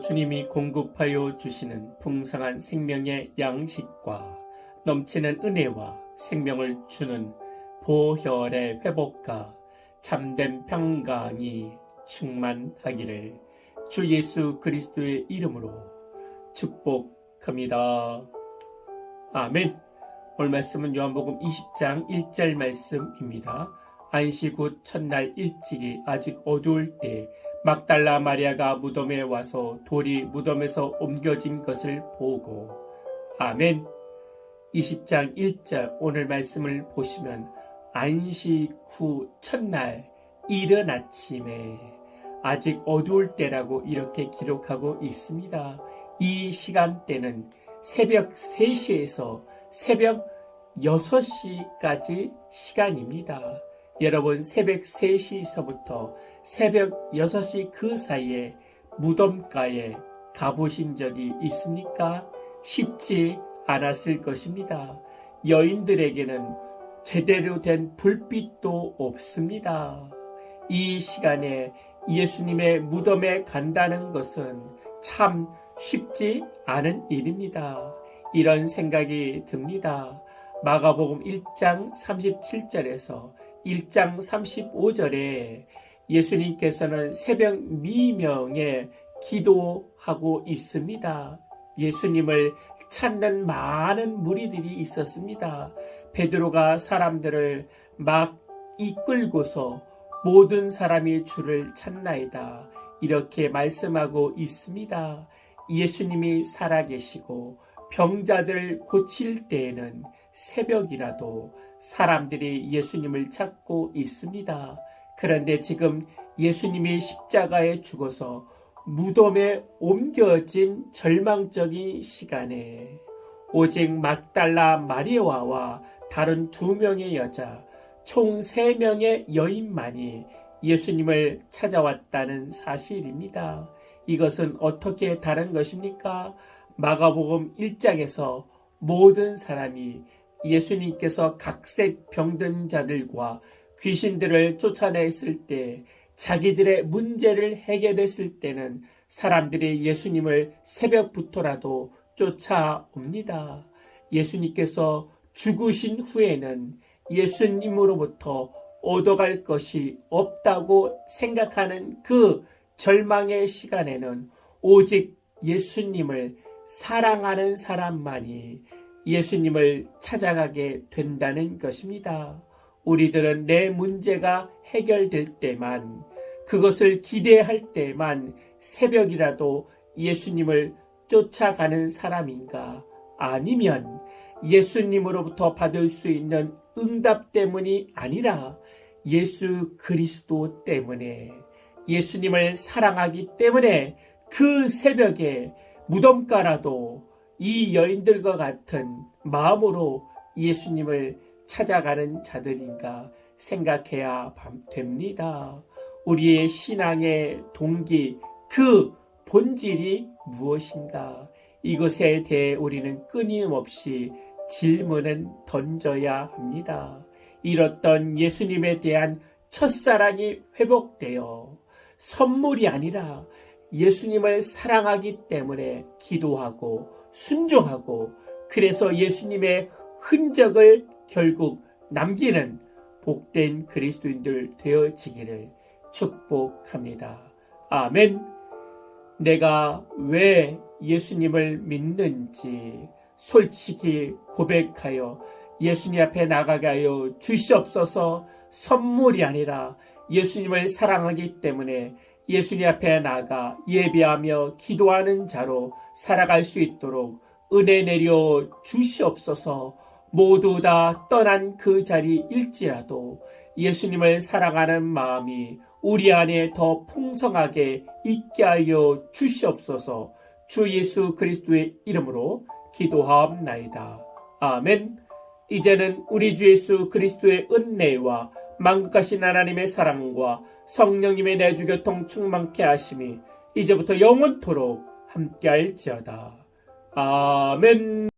주님이 공급하여 주시는 풍성한 생명의 양식과 넘치는 은혜와 생명을 주는 보혈의 회복과 참된 평강이 충만하기를 주 예수 그리스도의 이름으로 축복합니다. 아멘. 오늘 말씀은 요한복음 20장 1절 말씀입니다. 안식 후 첫날 일찍이 아직 어두울 때 막달라 마리아가 무덤에 와서 돌이 무덤에서 옮겨진 것을 보고 아멘. 20장 1절 오늘 말씀을 보시면 안식 후 첫날 이른 아침에 아직 어두울 때라고 이렇게 기록하고 있습니다. 이 시간대는 새벽 3시에서 새벽 6시까지 시간입니다. 여러분 새벽 3시서부터 새벽 6시 그 사이에 무덤가에 가보신 적이 있습니까? 쉽지 않았을 것입니다. 여인들에게는 제대로 된 불빛도 없습니다. 이 시간에 예수님의 무덤에 간다는 것은 참 쉽지 않은 일입니다. 이런 생각이 듭니다. 마가복음 1장 37절에서 1장 35절에 예수님께서는 새벽 미명에 기도하고 있습니다. 예수님을 찾는 많은 무리들이 있었습니다. 베드로가 사람들을 막 이끌고서 모든 사람이 주를 찾나이다. 이렇게 말씀하고 있습니다. 예수님이 살아계시고 병자들 고칠 때에는 새벽이라도 사람들이 예수님을 찾고 있습니다. 그런데 지금 예수님이 십자가에 죽어서 무덤에 옮겨진 절망적인 시간에 오직 막달라 마리아와 다른 두 명의 여자, 총 세 명의 여인만이 예수님을 찾아왔다는 사실입니다. 이것은 어떻게 다른 것입니까? 마가복음 1장에서 모든 사람이 예수님께서 각색 병든 자들과 귀신들을 쫓아냈을 때 자기들의 문제를 해결했을 때는 사람들이 예수님을 새벽부터라도 쫓아옵니다. 예수님께서 죽으신 후에는 예수님으로부터 얻어갈 것이 없다고 생각하는 그 절망의 시간에는 오직 예수님을 사랑하는 사람만이 예수님을 찾아가게 된다는 것입니다. 우리들은 내 문제가 해결될 때만, 그것을 기대할 때만 새벽이라도 예수님을 쫓아가는 사람인가? 아니면 예수님으로부터 받을 수 있는 응답 때문이 아니라 예수 그리스도 때문에 예수님을 사랑하기 때문에 그 새벽에 무덤가라도 이 여인들과 같은 마음으로 예수님을 찾아가는 자들인가 생각해야 됩니다. 우리의 신앙의 동기, 그 본질이 무엇인가? 이것에 대해 우리는 끊임없이 질문은 던져야 합니다. 잃었던 예수님에 대한 첫사랑이 회복되어 선물이 아니라 예수님을 사랑하기 때문에 기도하고 순종하고 그래서 예수님의 흔적을 결국 남기는 복된 그리스도인들 되어지기를 축복합니다. 아멘. 내가 왜 예수님을 믿는지 솔직히 고백하여 예수님 앞에 나가게 하여 주시옵소서 선물이 아니라 예수님을 사랑하기 때문에 예수님 앞에 나가 예배하며 기도하는 자로 살아갈 수 있도록 은혜 내려 주시옵소서 모두 다 떠난 그 자리 일지라도 예수님을 사랑하는 마음이 우리 안에 더 풍성하게 있게 하여 주시옵소서 주 예수 그리스도의 이름으로 기도하옵나이다. 아멘. 이제는 우리 주 예수 그리스도의 은혜와 만국하신 하나님의 사랑과 성령님의 내주교통 충만케 하심이 이제부터 영원토록 함께할지어다. 아멘.